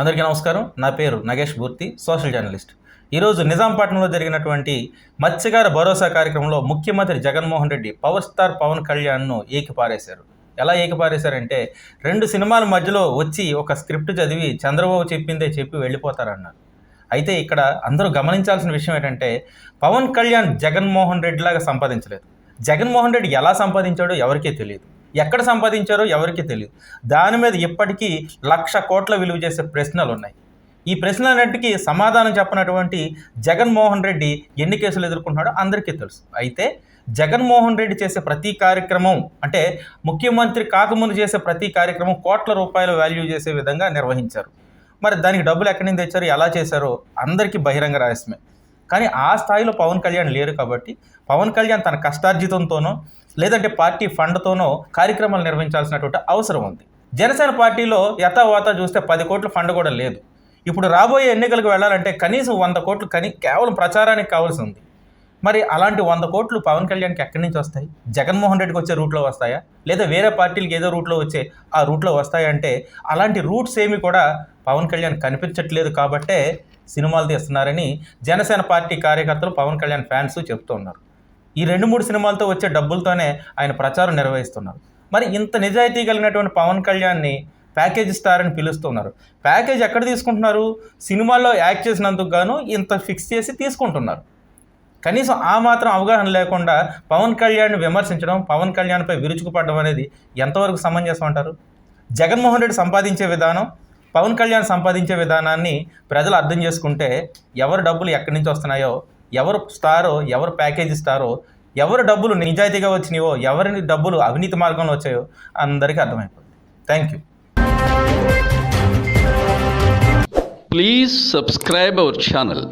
అందరికీ నమస్కారం. నా పేరు నగేష్ మూర్తి సోషల్ జర్నలిస్ట్. ఈరోజు నిజాంపట్నంలో జరిగినటువంటి మత్స్యకార భరోసా కార్యక్రమంలో ముఖ్యమంత్రి జగన్మోహన్ రెడ్డి పవర్ స్టార్ పవన్ కళ్యాణ్ను ఏకిపారేశారు. ఎలా ఏకిపారేశారంటే రెండు సినిమాల మధ్యలో వచ్చి ఒక స్క్రిప్ట్ చదివి చంద్రబాబు చెప్పిందే చెప్పి వెళ్ళిపోతారన్నారు. అయితే ఇక్కడ అందరూ గమనించాల్సిన విషయం ఏంటంటే పవన్ కళ్యాణ్ జగన్మోహన్ రెడ్డి లాగా సంపాదించలేదు. జగన్మోహన్ రెడ్డి ఎలా సంపాదించాడో ఎవరికీ తెలియదు. ఎక్కడ సంపాదించారో ఎవరికి తెలియదు. దాని మీద ఇప్పటికీ లక్ష కోట్ల విలువ చేసే ప్రశ్నలు ఉన్నాయి. ఈ ప్రశ్నలన్నింటికీ సమాధానం చెప్పనటువంటి జగన్మోహన్ రెడ్డి ఎన్ని కేసులు ఎదుర్కొంటున్నాడో అందరికీ తెలుసు. అయితే జగన్మోహన్ రెడ్డి చేసే ప్రతి కార్యక్రమం అంటే ముఖ్యమంత్రి కాకముందు చేసే ప్రతి కార్యక్రమం కోట్ల రూపాయల వాల్యూ చేసే విధంగా నిర్వహించారు. మరి దానికి డబ్బులు ఎక్కడి నుంచి తెచ్చారు ఎలా చేశారో అందరికీ బహిరంగ రహస్యమే. కానీ ఆ స్థాయిలో పవన్ కళ్యాణ్ లేరు కాబట్టి పవన్ కళ్యాణ్ తన కష్టార్జితంతోనో లేదంటే పార్టీ ఫండ్తోనో కార్యక్రమాలు నిర్వహించాల్సినటువంటి అవసరం ఉంది. జనసేన పార్టీలో యథావాత చూస్తే పది కోట్ల ఫండ్ కూడా లేదు. ఇప్పుడు రాబోయే ఎన్నికలకు వెళ్ళాలంటే కనీసం వంద కోట్లు కనీ కేవలం ప్రచారానికి కావాల్సి ఉంది. మరి అలాంటి వంద కోట్లు పవన్ కళ్యాణ్కి ఎక్కడి నుంచి వస్తాయి? జగన్మోహన్ రెడ్డికి వచ్చే రూట్లో వస్తాయా? లేదా వేరే పార్టీలకు ఏదో రూట్లో వచ్చే ఆ రూట్లో వస్తాయంటే అలాంటి రూట్స్ ఏమి కూడా పవన్ కళ్యాణ్ కనిపించట్లేదు కాబట్టే సినిమాలు తీస్తున్నారని జనసేన పార్టీ కార్యకర్తలు పవన్ కళ్యాణ్ ఫ్యాన్స్ చెప్తున్నారు ఈ రెండు మూడు సినిమాలతో వచ్చే డబ్బులతోనే ఆయన ప్రచారం నిర్వహిస్తున్నారు. మరి ఇంత నిజాయితీ కలిగినటువంటి పవన్ కళ్యాణ్ని ప్యాకేజ్ స్టార్ అని పిలుస్తున్నారు ప్యాకేజ్ ఎక్కడ తీసుకుంటున్నారు? సినిమాల్లో యాక్ట్ చేసినందుకు గాను ఇంత ఫిక్స్ చేసి తీసుకుంటున్నారు. కనీసం ఆ మాత్రం అవగాహన లేకుండా పవన్ కళ్యాణ్ విమర్శించడం పవన్ కళ్యాణ్పై విరుచుకుపడడం అనేది ఎంతవరకు సమంజసం అంటారు? జగన్మోహన్ రెడ్డి సంపాదించే విధానం పవన్ కళ్యాణ్ సంపాదించే విధానాన్ని ప్రజలు అర్థం చేసుకుంటే ఎవరు డబ్బులు ఎక్కడి నుంచి వస్తున్నాయో ఎవరు స్టారో ఎవరు ప్యాకేజ్ ఇస్తారో ఎవరు డబ్బులు నిజాయితీగా వచ్చినాయో ఎవరి డబ్బులు అవినీతి మార్గంలో వచ్చాయో అందరికీ అర్థమైపోతుంది. Thank you please subscribe our channel